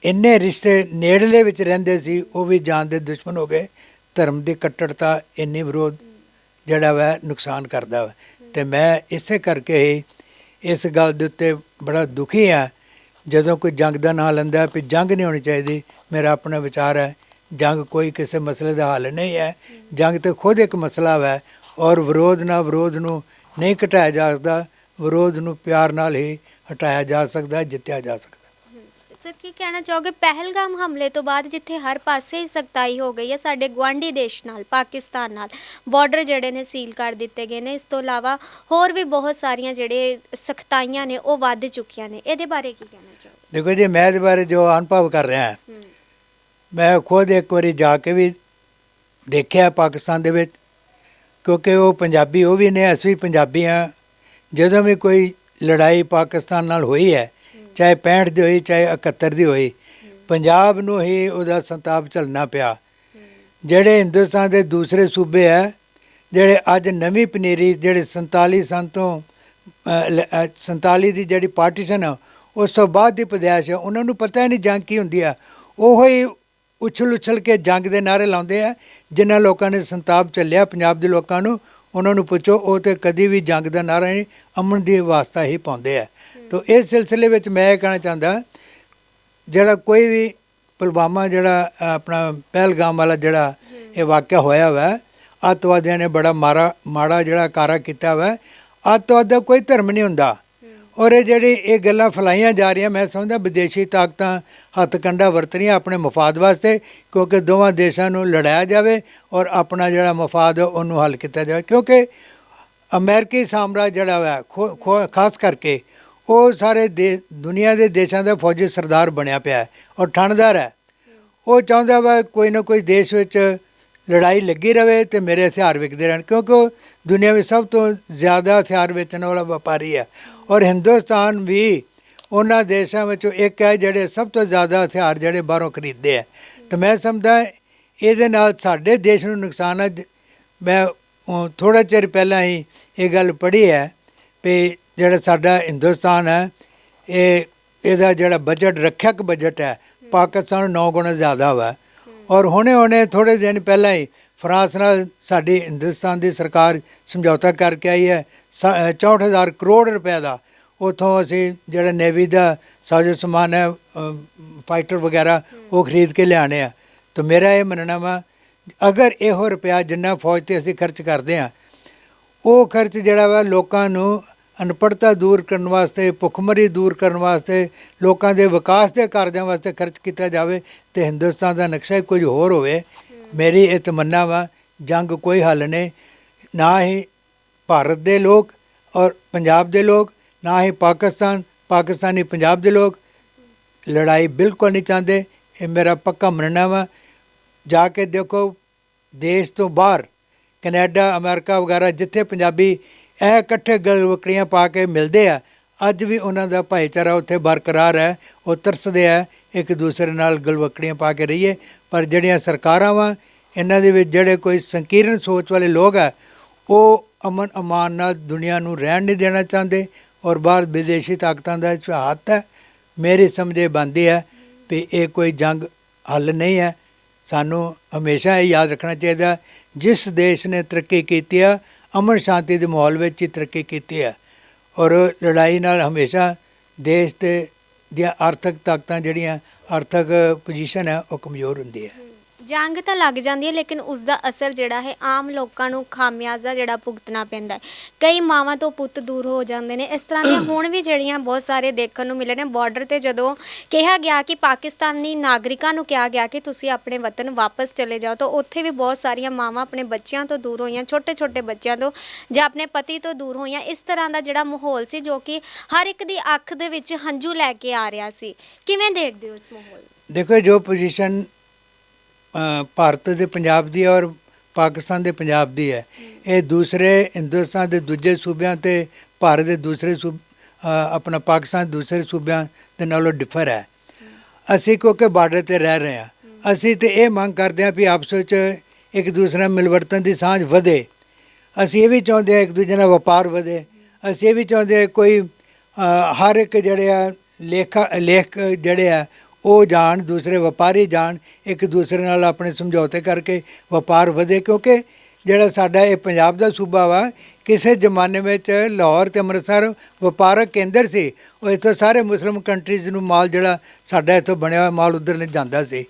ਇੰਨੇ ਰਿਸ਼ਤੇ ਨੇੜਲੇ ਵਿੱਚ ਰਹਿੰਦੇ ਸੀ, ਉਹ ਵੀ ਜਾਨ ਦੇ ਦੁਸ਼ਮਣ ਹੋ ਗਏ। ਧਰਮ ਦੀ ਕੱਟੜਤਾ ਇੰਨੀ ਵਿਰੋਧ ਜਿਹੜਾ ਵਾ ਨੁਕਸਾਨ ਕਰਦਾ ਵਾ। ਤੇ ਮੈਂ ਇਸੇ ਕਰਕੇ ਹੀ ਇਸ ਗੱਲ ਦੇ ਉੱਤੇ ਬੜਾ ਦੁਖੀ ਆ ਜਦੋਂ ਕੋਈ ਜੰਗ ਦਾ ਨਾਂ ਲੈਂਦਾ ਵੀ ਜੰਗ ਨਹੀਂ ਹੋਣੀ ਚਾਹੀਦੀ, ਮੇਰਾ ਆਪਣਾ ਵਿਚਾਰ ਹੈ, ਜੰਗ ਕੋਈ ਕਿਸੇ ਮਸਲੇ ਦਾ ਹੱਲ ਨਹੀਂ ਹੈ। ਜੰਗ ਤੇ ਖੁਦ ਇੱਕ ਮਸਲਾ ਹੈ ਔਰ ਵਿਰੋਧ ਨਾਲ ਵਿਰੋਧ ਨੂੰ ਨਹੀਂ ਘਟਾਇਆ ਜਾ ਸਕਦਾ, ਵਿਰੋਧ ਨੂੰ ਪਿਆਰ ਨਾਲ ਹੀ ਹਟਾਇਆ ਜਾ ਸਕਦਾ, ਜਿੱਤਿਆ ਜਾ ਸਕਦਾ। ਸਰ ਕੀ ਕਹਿਣਾ ਚਾਹੋਗੇ? ਪਹਿਲਗਾਮ ਹਮਲੇ ਤੋਂ ਬਾਅਦ ਜਿੱਥੇ ਹਰ ਪਾਸੇ ਹੀ ਸਖਤਾਈ ਹੋ ਗਈ ਹੈ ਸਾਡੇ ਗਵਾਂਢੀ ਦੇਸ਼ ਨਾਲ ਪਾਕਿਸਤਾਨ ਨਾਲ ਬਾਰਡਰ ਜਿਹੜੇ ਨੇ ਸੀਲ ਕਰ ਦਿੱਤੇ ਗਏ ਨੇ। ਇਸ ਤੋਂ ਇਲਾਵਾ ਹੋਰ ਵੀ ਬਹੁਤ ਸਾਰੀਆਂ ਜਿਹੜੇ ਸਖਤਾਈਆਂ ਨੇ ਉਹ ਵੱਧ ਚੁੱਕੀਆਂ ਨੇ। ਇਹਦੇ ਬਾਰੇ ਕੀ ਕਹਿਣਾ ਚਾਹੋਗੇ? ਦੇਖੋ ਜੀ ਮੈਂ ਇਹਦੇ ਬਾਰੇ ਜੋ ਅਨੁਭਵ ਕਰ ਰਿਹਾ ਹਾਂ। ਮੈਂ ਖੁਦ ਇੱਕ ਵਾਰੀ ਜਾ ਕੇ ਵੀ ਦੇਖਿਆ ਪਾਕਿਸਤਾਨ ਦੇ ਵਿੱਚ ਕਿਉਂਕਿ ਉਹ ਪੰਜਾਬੀ ਉਹ ਵੀ ਨੇ ਅਸੀਂ ਵੀ ਪੰਜਾਬੀ ਹਾਂ। ਜਦੋਂ ਵੀ ਕੋਈ ਲੜਾਈ ਪਾਕਿਸਤਾਨ ਨਾਲ ਹੋਈ ਹੈ ਚਾਹੇ 65 ਦੀ ਹੋਈ ਚਾਹੇ 71 ਦੀ ਹੋਈ ਪੰਜਾਬ ਨੂੰ ਹੀ ਉਹਦਾ ਸੰਤਾਪ ਝੱਲਣਾ ਪਿਆ। ਜਿਹੜੇ ਹਿੰਦੁਸਤਾਨ ਦੇ ਦੂਸਰੇ ਸੂਬੇ ਹੈ ਜਿਹੜੇ ਅੱਜ ਨਵੀਂ ਪਨੀਰੀ ਜਿਹੜੇ 47 ਸਨ ਤੋਂ ਲ- ਅ, 47 ਦੀ ਜਿਹੜੀ ਪਾਰਟੀਸ਼ਨ ਉਸ ਤੋਂ ਬਾਅਦ ਦੀ ਪਦੈਸ਼ ਹੈ ਉਹਨਾਂ ਨੂੰ ਪਤਾ ਹੀ ਨਹੀਂ ਜੰਗ ਕੀ ਹੁੰਦੀ ਆ। ਉਹ ਹੀ ਉਛਲ ਉਛਲ ਕੇ ਜੰਗ ਦੇ ਨਾਰੇ ਲਾਉਂਦੇ ਆ ਜਿਨ੍ਹਾਂ ਲੋਕਾਂ ਨੇ ਸੰਤਾਪ ਚੱਲਿਆ ਪੰਜਾਬ ਦੇ ਲੋਕਾਂ ਨੂੰ ਉਹਨਾਂ ਨੂੰ ਪੁੱਛੋ ਉਹ ਤੇ ਕਦੀ ਵੀ ਜੰਗ ਦਾ ਨਾਰਾ ਨਹੀਂ ਅਮਨ ਦੀ ਵਾਸਤਾ ਹੀ ਪਾਉਂਦੇ ਆ। ਤੋ ਇਸ ਸਿਲਸਿਲੇ ਵਿੱਚ ਮੈਂ ਇਹ ਕਹਿਣਾ ਚਾਹੁੰਦਾ ਜਿਹੜਾ ਕੋਈ ਵੀ ਪੁਲਵਾਮਾ ਜਿਹੜਾ ਆਪਣਾ ਪਹਿਲਗਾਮ ਵਾਲਾ ਜਿਹੜਾ ਇਹ ਵਾਕਿਆ ਹੋਇਆ ਵਾ ਅੱਤਵਾਦੀਆਂ ਨੇ ਬੜਾ ਮਾਰਾ ਮਾੜਾ ਜਿਹੜਾ ਕਾਰਾ ਕੀਤਾ ਵਾ ਅੱਤਵਾਦ ਦਾ ਕੋਈ ਧਰਮ ਨਹੀਂ ਹੁੰਦਾ। ਔਰ ਇਹ ਜਿਹੜੀ ਇਹ ਗੱਲਾਂ ਫਲਾਈਆਂ ਜਾ ਰਹੀਆਂ ਮੈਂ ਸਮਝਦਾ ਵਿਦੇਸ਼ੀ ਤਾਕਤਾਂ ਹੱਥ ਕੰਡਾ ਵਰਤ ਰਹੀਆਂ ਆਪਣੇ ਮਫਾਦ ਵਾਸਤੇ ਕਿਉਂਕਿ ਦੋਵਾਂ ਦੇਸ਼ਾਂ ਨੂੰ ਲੜਾਇਆ ਜਾਵੇ ਔਰ ਆਪਣਾ ਜਿਹੜਾ ਮਫਾਦ ਹੈ ਉਹਨੂੰ ਹੱਲ ਕੀਤਾ ਜਾਵੇ। ਕਿਉਂਕਿ ਅਮਰੀਕੀ ਸਾਮਰਾਜ ਜਿਹੜਾ ਖੋ- ਖਾਸ ਕਰਕੇ ਉਹ ਸਾਰੇ ਦੇ, ਦੁਨੀਆ ਦੇ ਦੇਸ਼ਾਂ ਦਾ ਫੌਜੀ ਸਰਦਾਰ ਬਣਿਆ ਪਿਆ ਹੈ ਔਰ ਠੰਡਦਾਰ ਹੈ। ਉਹ ਚਾਹੁੰਦਾ ਵਾ ਕੋਈ ਨਾ ਕੋਈ ਦੇਸ਼ ਵਿੱਚ ਲੜਾਈ ਲੱਗੀ ਰਵੇ ਤੇ ਮੇਰੇ ਹਥਿਆਰ ਵਿਕਦੇ ਰਹਿਣ, ਕਿਉਂਕਿ ਉਹ ਦੁਨੀਆ ਵਿੱਚ ਸਭ ਤੋਂ ਜ਼ਿਆਦਾ ਹਥਿਆਰ ਵੇਚਣ ਵਾਲਾ ਵਪਾਰੀ ਹੈ। ਔਰ ਹਿੰਦੁਸਤਾਨ ਵੀ ਉਹਨਾਂ ਦੇਸ਼ਾਂ ਵਿੱਚੋਂ ਇੱਕ ਹੈ ਜਿਹੜੇ ਸਭ ਤੋਂ ਜ਼ਿਆਦਾ ਹਥਿਆਰ ਜਿਹੜੇ ਬਾਹਰੋਂ ਖਰੀਦਦੇ ਆ ਤੇ ਮੈਂ ਸਮਝਦਾ ਇਹਦੇ ਨਾਲ ਸਾਡੇ ਦੇਸ਼ ਨੂੰ ਨੁਕਸਾਨ ਹੈ ਜ- ਮੈਂ ਥੋੜਾ ਚਿਰ ਪਹਿਲਾਂ ਹੀ ਇਹ ਗੱਲ ਪੜ੍ਹੀ ਹੈ ਵੀ ਜਿਹੜਾ ਸਾਡਾ ਹਿੰਦੁਸਤਾਨ ਹੈ, ਇਹ ਇਹਦਾ ਜਿਹੜਾ ਬਜਟ ਰੱਖਿਅਕ ਬਜਟ ਹੈ, ਪਾਕਿਸਤਾਨ ਨਾਲੋਂ 9 ਗੁਣਾ ਜ਼ਿਆਦਾ ਵਾ। ਔਰ ਹੁਣੇ ਹੁਣੇ ਥੋੜੇ ਦਿਨ ਪਹਿਲਾਂ ਹੀ ਫਰਾਂਸ ਨਾਲ ਸਾਡੀ ਹਿੰਦੁਸਤਾਨ ਦੀ ਸਰਕਾਰ ਸਮਝੌਤਾ ਕਰਕੇ ਆਈ ਹੈ। 64000 ਕਰੋੜ ਰੁਪਏ ਦਾ। ਉਥੋਂ ਅਸੀਂ ਜਿਹੜਾ ਨੇਵੀ ਦਾ ਸਾਜੋ ਸਮਾਨ ਹੈ ਫਾਈਟਰ ਵਗੈਰਾ, ਉਹ ਖਰੀਦ ਕੇ ਲਿਆਣੇ ਆ। ਤਾਂ ਮੇਰਾ ਇਹ ਮੰਨਣਾ ਵਾ, ਅਗਰ ਇਹੋ ਰੁਪਿਆ ਜਿੰਨਾ ਫੌਜ ਤੇ ਅਸੀਂ ਖਰਚ ਕਰਦੇ ਆ ਉਹ ਖਰਚ ਜਿਹੜਾ ਵਾ ਲੋਕਾਂ ਨੂੰ ਅਨਪੜਤਾ ਦੂਰ ਕਰਨ ਵਾਸਤੇ, ਭੁੱਖਮਰੀ ਦੂਰ ਕਰਨ ਵਾਸਤੇ, ਲੋਕਾਂ ਦੇ ਵਿਕਾਸ ਦੇ ਕਾਰਜਾਂ ਵਾਸਤੇ ਖਰਚ ਕੀਤਾ ਜਾਵੇ ਤੇ ਹਿੰਦੁਸਤਾਨ ਦਾ ਨਕਸ਼ਾ ਹੀ ਕੁਝ ਹੋਰ ਹੋਵੇ, ਮੇਰੀ ਇਹ ਤਮੰਨਾ ਵਾ, ਜੰਗ ਕੋਈ ਹੱਲ ਨਹੀਂ, ਨਾ ਹੀ ਭਾਰਤ ਦੇ ਲੋਕ ਔਰ ਪੰਜਾਬ ਦੇ ਲੋਕ, ਨਾ ਹੀ ਪਾਕਿਸਤਾਨ, ਪਾਕਿਸਤਾਨੀ ਪੰਜਾਬ ਦੇ ਲੋਕ, ਲੜਾਈ ਬਿਲਕੁਲ ਨਹੀਂ ਚਾਹੁੰਦੇ, ਇਹ ਮੇਰਾ ਪੱਕਾ ਮੰਨਣਾ ਵਾ, ਜਾ ਕੇ ਦੇਖੋ, ਦੇਸ਼ ਤੋਂ ਬਾਹਰ, ਕੈਨੇਡਾ, ਅਮਰੀਕਾ ਵਗੈਰਾ, ਜਿੱਥੇ ਪੰਜਾਬੀ ਇਹ ਇਕੱਠੇ ਗਲਵਕੜੀਆਂ ਪਾ ਕੇ ਮਿਲਦੇ ਆ। ਅੱਜ ਵੀ ਉਹਨਾਂ ਦਾ ਭਾਈਚਾਰਾ ਉੱਥੇ ਬਰਕਰਾਰ ਹੈ, ਉਹ ਤਰਸਦੇ ਆ, ਇੱਕ ਦੂਸਰੇ ਨਾਲ ਗਲਵਕੜੀਆਂ ਪਾ ਕੇ ਰਹੀਏ। ਪਰ ਜਿਹੜੀਆਂ ਸਰਕਾਰਾਂ ਵਾ, ਇਹਨਾਂ ਦੇ ਵਿੱਚ ਜਿਹੜੇ ਕੋਈ ਸੰਕੀਰਨ ਸੋਚ ਵਾਲੇ ਲੋਕ ਆ, ਉਹ ਅਮਨ ਅਮਾਨ ਨਾਲ ਦੁਨੀਆ ਨੂੰ ਰਹਿਣ ਨਹੀਂ ਦੇਣਾ ਚਾਹੁੰਦੇ ਔਰ ਬਾਹਰ ਵਿਦੇਸ਼ੀ ਤਾਕਤਾਂ ਦਾ ਹੱਥ ਹੈ। ਮੇਰੀ ਸਮਝੇ ਬੰਦੀ ਹੈ ਵੀ ਇਹ ਕੋਈ ਜੰਗ ਹੱਲ ਨਹੀਂ ਹੈ। ਸਾਨੂੰ ਹਮੇਸ਼ਾ ਇਹ ਯਾਦ ਰੱਖਣਾ ਚਾਹੀਦਾ, ਜਿਸ ਦੇਸ਼ ਨੇ ਤਰੱਕੀ ਕੀਤੀ ਆ ਅਮਨ ਸ਼ਾਂਤੀ ਦੇ ਮਾਹੌਲ ਵਿੱਚ ਹੀ ਤਰੱਕੀ ਕੀਤੀ ਹੈ ਔਰ ਲੜਾਈ ਨਾਲ ਹਮੇਸ਼ਾ ਦੇਸ਼ ਤੇ ਦੀਆਂ ਆਰਥਿਕ ਤਾਕਤਾਂ ਜਿਹੜੀਆਂ ਆਰਥਿਕ ਪੋਜੀਸ਼ਨ ਹੈ ਉਹ ਕਮਜ਼ੋਰ ਹੁੰਦੀ ਹੈ। ਜੰਗ ਤਾਂ ਲੱਗ ਜਾਂਦੀ ਹੈ ਲੇਕਿਨ ਉਸ ਦਾ ਅਸਰ ਜਿਹੜਾ ਹੈ ਆਮ ਲੋਕਾਂ ਨੂੰ ਖਾਮਿਆਜ਼ਾ ਜਿਹੜਾ ਭੁਗਤਣਾ ਪੈਂਦਾ ਹੈ। ਕਈ ਮਾਵਾਂ ਤੋਂ ਪੁੱਤ ਦੂਰ ਹੋ ਜਾਂਦੇ ਨੇ। ਇਸ ਤਰ੍ਹਾਂ ਦੀਆਂ ਹੁਣ ਵੀ ਜਿਹੜੀਆਂ ਬਹੁਤ ਸਾਰੇ ਦੇਖਣ ਨੂੰ ਮਿਲੇ ਨੇ ਬਾਰਡਰ ਤੇ ਜਦੋਂ ਕਿਹਾ ਗਿਆ ਕਿ ਪਾਕਿਸਤਾਨੀ ਨਾਗਰਿਕਾਂ ਨੂੰ ਕਿਹਾ ਗਿਆ ਕਿ ਤੁਸੀਂ ਆਪਣੇ ਵਤਨ ਵਾਪਸ ਚਲੇ ਜਾਓ ਤਾਂ ਉੱਥੇ ਵੀ ਬਹੁਤ ਸਾਰੀਆਂ ਮਾਵਾਂ ਆਪਣੇ ਬੱਚਿਆਂ ਤੋਂ ਦੂਰ ਹੋਈਆਂ ਛੋਟੇ ਛੋਟੇ ਬੱਚਿਆਂ ਤੋਂ ਜਾਂ ਆਪਣੇ ਪਤੀ ਤੋਂ ਦੂਰ ਹੋਈਆਂ। ਇਸ ਤਰ੍ਹਾਂ ਦਾ ਜਿਹੜਾ ਮਾਹੌਲ ਸੀ ਜੋ ਕਿ ਹਰ ਇੱਕ ਦੀ ਅੱਖ ਦੇ ਵਿੱਚ ਹੰਝੂ ਲੈ ਕੇ ਆ ਰਿਹਾ ਸੀ। ਕਿਵੇਂ ਦੇਖਦੇ ਹੋ ਇਸ ਮਾਹੌਲ ਦੇਖੋ ਜੋ ਪੋਜੀਸ਼ਨ ਭਾਰਤ ਦੇ ਪੰਜਾਬ ਦੀ ਔਰ ਪਾਕਿਸਤਾਨ ਦੇ ਪੰਜਾਬ ਦੀ ਹੈ। ਇਹ ਦੂਸਰੇ ਹਿੰਦੁਸਤਾਨ ਦੇ ਦੂਜੇ ਸੂਬਿਆਂ ਤੇ ਭਾਰਤ ਦੇ ਦੂਸਰੇ ਸੂਬ ਆਪਣਾ ਪਾਕਿਸਤਾਨ ਦੂਸਰੇ ਸੂਬਿਆਂ ਦੇ ਨਾਲੋਂ ਡਿਫਰ ਹੈ। ਅਸੀਂ ਕਿਉਂਕਿ ਬਾਰਡਰ ਤੇ ਰਹਿ ਰਹੇ ਹਾਂ। ਅਸੀਂ ਤੇ ਇਹ ਮੰਗ ਕਰਦੇ ਹਾਂ ਵੀ ਆਪਸ ਵਿੱਚ ਇੱਕ ਦੂਸਰੇ ਨਾਲ ਮਿਲਵਰਤਨ ਦੀ ਸਾਂਝ ਵਧੇ। ਅਸੀਂ ਇਹ ਵੀ ਚਾਹੁੰਦੇ ਹਾਂ ਇੱਕ ਦੂਜੇ ਨਾਲ ਵਪਾਰ ਵਧੇ। ਅਸੀਂ ਇਹ ਵੀ ਚਾਹੁੰਦੇ ਹਾਂ ਕੋਈ ਹਰ ਇੱਕ ਜਿਹੜੇ ਆ ਲੇਖਾ ਲੇਖ ਜਿਹੜੇ ਆ ਉਹ ਜਾਣ, ਦੂਸਰੇ ਵਪਾਰੀ ਜਾਣ, ਇੱਕ ਦੂਸਰੇ ਨਾਲ ਆਪਣੇ ਸਮਝੌਤੇ ਕਰਕੇ ਵਪਾਰ ਵਧੇ ਕਿਉਂਕਿ ਜਿਹੜਾ ਸਾਡਾ ਇਹ ਪੰਜਾਬ ਦਾ ਸੂਬਾ ਵਾ, ਕਿਸੇ ਜ਼ਮਾਨੇ ਵਿੱਚ ਲਾਹੌਰ ਤੇ ਅੰਮ੍ਰਿਤਸਰ ਵਪਾਰਕ ਕੇਂਦਰ ਸੀ, ਉਹ ਇੱਥੋਂ ਸਾਰੇ ਮੁਸਲਿਮ ਕੰਟਰੀਜ਼ ਨੂੰ ਮਾਲ ਜਿਹੜਾ ਸਾਡਾ ਇੱਥੋਂ ਬਣਿਆ ਹੋਇਆ ਮਾਲ ਉਧਰ ਨਹੀਂ ਜਾਂਦਾ ਸੀ।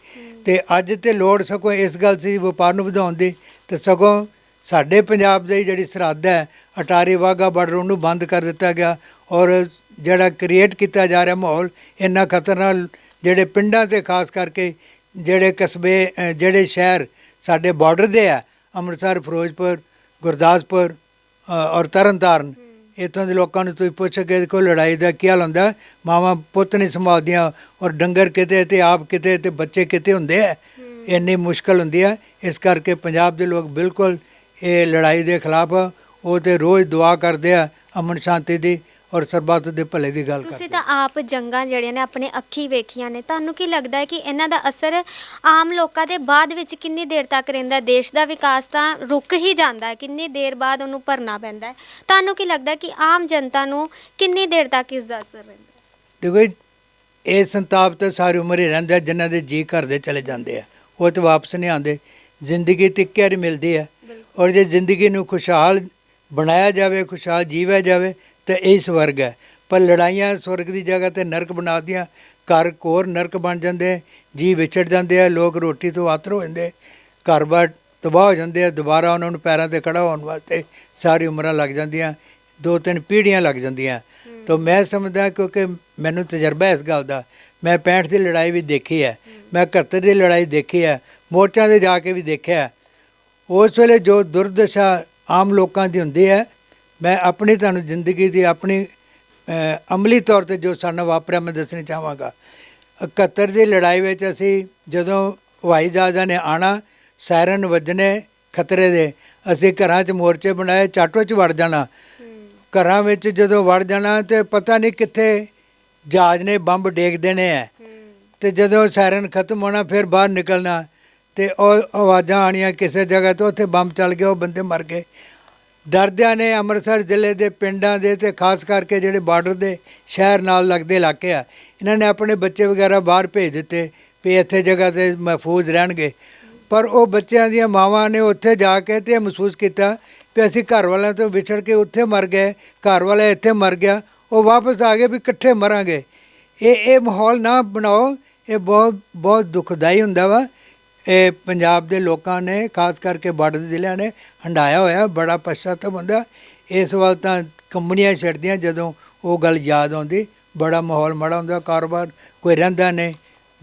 ਤੇ ਅੱਜ ਤੇ ਲੋੜ ਸਗੋਂ ਇਸ ਗੱਲ ਸੀ ਵਪਾਰ ਨੂੰ ਵਧਾਉਣ ਦੀ, ਤੇ ਸਗੋਂ ਸਾਡੇ ਪੰਜਾਬ ਦੀ ਜਿਹੜੀ ਸਰਹੱਦ ਹੈ, ਅਟਾਰੀ ਵਾਗਾ ਬਾਰਡਰ ਉਹਨੂੰ ਬੰਦ ਕਰ ਦਿੱਤਾ ਗਿਆ ਔਰ ਜਿਹੜਾ ਕ੍ਰੀਏਟ ਕੀਤਾ ਜਾ ਰਿਹਾ ਮਾਹੌਲ, ਇੰਨਾ ਖਤਰਨਾਕ ਜਿਹੜੇ ਪਿੰਡਾਂ ਤੇ ਖਾਸ ਕਰਕੇ ਜਿਹੜੇ ਕਸਬੇ ਜਿਹੜੇ ਸ਼ਹਿਰ ਸਾਡੇ ਬਾਰਡਰ ਦੇ ਆ ਅੰਮ੍ਰਿਤਸਰ ਫਿਰੋਜ਼ਪੁਰ ਗੁਰਦਾਸਪੁਰ ਔਰ ਤਰਨਤਾਰਨ ਇੱਥੋਂ ਦੇ ਲੋਕਾਂ ਨੂੰ ਤੁਸੀਂ ਪੁੱਛ ਕੇ ਕੋਈ ਲੜਾਈ ਦਾ ਕੀ ਹਾਲ ਹੁੰਦਾ। ਮਾਵਾਂ ਪੁੱਤ ਨਹੀਂ ਸੰਭਾਲਦੀਆਂ ਔਰ ਡੰਗਰ ਕਿਤੇ ਤੇ ਆਪ ਕਿਤੇ ਤੇ ਬੱਚੇ ਕਿਤੇ ਹੁੰਦੇ ਆ। ਇੰਨੀ ਮੁਸ਼ਕਲ ਹੁੰਦੀ ਹੈ ਇਸ ਕਰਕੇ ਪੰਜਾਬ ਦੇ ਲੋਕ ਬਿਲਕੁਲ ਇਹ ਲੜਾਈ ਦੇ ਖਿਲਾਫ ਆ। ਉਹ ਤੇ ਰੋਜ਼ ਦੁਆ ਕਰਦੇ ਆ ਅਮਨ ਸ਼ਾਂਤੀ ਦੀ। ਔਰ ਸਰਬੱਤ ਦੇ ਭਲੇ ਦੀ ਗੱਲ ਤੁਸੀਂ ਕਰਦੇ ਤਾਂ ਆਪ ਜੰਗਾਂ ਜਿਹੜੀਆਂ ਨੇ ਆਪਣੇ ਅੱਖੀ ਵੇਖੀਆਂ ਨੇ ਤੁਹਾਨੂੰ ਕੀ ਲੱਗਦਾ ਹੈ ਕਿ ਇਹਨਾਂ ਦਾ ਅਸਰ ਆਮ ਲੋਕਾਂ ਦੇ ਬਾਅਦ ਵਿੱਚ ਕਿੰਨੀ ਦੇਰ ਤੱਕ ਰਹਿੰਦਾ ਹੈ? ਦੇਸ਼ ਦਾ ਵਿਕਾਸ ਤਾਂ ਰੁਕ ਹੀ ਜਾਂਦਾ ਹੈ ਕਿੰਨੀ ਦੇਰ ਬਾਅਦ ਉਹਨੂੰ ਭਰਨਾ ਪੈਂਦਾ ਹੈ? ਤੁਹਾਨੂੰ ਕੀ ਲੱਗਦਾ ਹੈ ਕਿ ਆਮ ਜਨਤਾ ਨੂੰ ਕਿੰਨੀ ਦੇਰ ਤੱਕ ਇਸ ਦਾ ਅਸਰ ਰਹਿੰਦਾ ਹੈ? ਦੇਖੋ ਜੀ, ਇਹ ਸੰਤਾਪ ਤਾਂ ਸਾਰੀ ਉਮਰ ਹੀ ਰਹਿੰਦਾ ਜਿਨ੍ਹਾਂ ਦੇ ਜੀ ਘਰ ਦੇ ਚਲੇ ਜਾਂਦੇ ਆ। ਉਹ ਤੇ ਵਾਪਸ ਨਹੀਂ ਆਉਂਦੇ। ਜ਼ਿੰਦਗੀ ਤੇ ਇੱਕ ਵਾਰੀ ਮਿਲਦੀ ਹੈ ਔਰ ਜੇ ਜ਼ਿੰਦਗੀ ਨੂੰ ਖੁਸ਼ਹਾਲ ਬਣਾਇਆ ਜਾਵੇ ਖੁਸ਼ਹਾਲ ਜੀਵਿਆ ਜਾਵੇ ਤਾਂ ਇਹ ਸਵਰਗ ਹੈ। ਪਰ ਲੜਾਈਆਂ ਸਵਰਗ ਦੀ ਜਗ੍ਹਾ ਤੇ ਨਰਕ ਬਣਾ ਦੀਆਂ ਘਰ ਕੋਰ ਨਰਕ ਬਣ ਜਾਂਦੇ ਜੀ ਵਿਛੜ ਜਾਂਦੇ ਆ ਲੋਕ ਰੋਟੀ ਤੋਂ ਆਤਰ ਹੋ ਜਾਂਦੇ ਘਰ-ਬਾਰ ਤਬਾਹ ਹੋ ਜਾਂਦੇ ਆ ਦੁਬਾਰਾ ਉਹਨਾਂ ਨੂੰ ਪੈਰਾਂ ਤੇ ਖੜਾ ਹੋਣ ਵਾਸਤੇ ਸਾਰੀ ਉਮਰਾਂ ਲੱਗ ਜਾਂਦੀਆਂ ਦੋ ਤਿੰਨ ਪੀੜ੍ਹੀਆਂ ਲੱਗ ਜਾਂਦੀਆਂ। ਤਾਂ ਮੈਂ ਸਮਝਦਾ ਕਿਉਂਕਿ ਮੈਨੂੰ ਤਜਰਬਾ ਹੈ ਇਸ ਗੱਲ ਦਾ। ਮੈਂ 65 ਦੀ ਲੜਾਈ ਵੀ ਦੇਖੀ ਹੈ। ਮੈਂ 71 ਦੀ ਲੜਾਈ ਦੇਖੀ ਹੈ। ਮੋਰਚਾਂ ਤੇ ਜਾ ਕੇ ਵੀ ਦੇਖਿਆ। ਉਸ ਵੇਲੇ ਜੋ ਦੁਰਦਸ਼ਾ ਆਮ ਲੋਕਾਂ ਦੀ ਹੁੰਦੀ ਹੈ ਮੈਂ ਆਪਣੀ ਤੁਹਾਨੂੰ ਜ਼ਿੰਦਗੀ ਦੀ ਆਪਣੀ ਅਮਲੀ ਤੌਰ ਤੇ ਜੋ ਸਾਨੂੰ ਵਾਪਰਿਆ ਮੈਂ ਦੱਸਣਾ ਚਾਹਾਂਗਾ। 71 ਦੀ ਲੜਾਈ ਵਿੱਚ ਅਸੀਂ ਜਦੋਂ ਹਵਾਈ ਜਹਾਜ਼ਾਂ ਨੇ ਆਣਾ ਸਾਇਰਨ ਵੱਜਣੇ ਖਤਰੇ ਦੇ ਅਸੀਂ ਘਰਾਂ 'ਚ ਮੋਰਚੇ ਬਣਾਏ ਚਾਟੋ 'ਚ ਵੜ ਜਾਣਾ। ਘਰਾਂ ਵਿੱਚ ਜਦੋਂ ਵੜ ਜਾਣਾ ਤੇ ਪਤਾ ਨਹੀਂ ਕਿੱਥੇ ਜਹਾਜ਼ ਨੇ ਬੰਬ ਡੇਗ ਦੇਣੇ ਆ ਤੇ ਜਦੋਂ ਸਾਇਰਨ ਖਤਮ ਹੋਣਾ ਫਿਰ ਬਾਹਰ ਨਿਕਲਣਾ। ਤੇ ਉਹ ਆਵਾਜ਼ਾਂ ਆਣੀਆਂ ਕਿਸੇ ਜਗ੍ਹਾ ਤੋਂ ਉੱਥੇ ਬੰਬ ਚੱਲ ਗਿਆ ਉਹ ਬੰਦੇ ਮਰ ਗਏ। ਡਰਦਿਆਂ ਨੇ ਅੰਮ੍ਰਿਤਸਰ ਜ਼ਿਲ੍ਹੇ ਦੇ ਪਿੰਡਾਂ ਦੇ ਤੇ ਖਾਸ ਕਰਕੇ ਜਿਹੜੇ ਬਾਰਡਰ ਦੇ ਸ਼ਹਿਰ ਨਾਲ ਲੱਗਦੇ ਇਲਾਕੇ ਆ, ਇਹਨਾਂ ਨੇ ਆਪਣੇ ਬੱਚੇ ਵਗੈਰਾ ਬਾਹਰ ਭੇਜ ਦਿੱਤੇ ਵੀ ਇੱਥੇ ਜਗ੍ਹਾ ਤੇ ਮਹਿਫੂਜ਼ ਰਹਿਣਗੇ। ਪਰ ਉਹ ਬੱਚਿਆਂ ਦੀਆਂ ਮਾਵਾਂ ਨੇ ਉੱਥੇ ਜਾ ਕੇ ਤੇ ਇਹ ਮਹਿਸੂਸ ਕੀਤਾ ਵੀ ਅਸੀਂ ਘਰ ਵਾਲਿਆਂ ਤੋਂ ਵਿਛੜ ਕੇ ਉੱਥੇ ਮਰ ਗਏ, ਘਰ ਵਾਲਾ ਇੱਥੇ ਮਰ ਗਿਆ, ਉਹ ਵਾਪਸ ਆ ਗਏ ਵੀ ਇਕੱਠੇ ਮਰਾਂਗੇ। ਇਹ ਇਹ ਮਾਹੌਲ ਨਾ ਬਣਾਓ, ਇਹ ਬਹੁਤ ਬਹੁਤ ਦੁਖਦਾਈ ਹੁੰਦਾ ਵਾ। ਇਹ ਪੰਜਾਬ ਦੇ ਲੋਕਾਂ ਨੇ, ਖਾਸ ਕਰਕੇ ਬਾਰਡਰ ਦੇ ਜ਼ਿਲ੍ਹਿਆਂ ਨੇ ਹੰਡਾਇਆ ਹੋਇਆ, ਬੜਾ ਪਛਤਾਵਾ ਹੁੰਦਾ ਇਸ ਵੱਲ ਤਾਂ ਕੰਪਨੀਆਂ ਛੱਡਦੀਆਂ ਜਦੋਂ ਉਹ ਗੱਲ ਯਾਦ ਆਉਂਦੀ। ਬੜਾ ਮਾਹੌਲ ਮਾੜਾ ਹੁੰਦਾ, ਕਾਰੋਬਾਰ ਕੋਈ ਰਹਿੰਦਾ ਨਹੀਂ,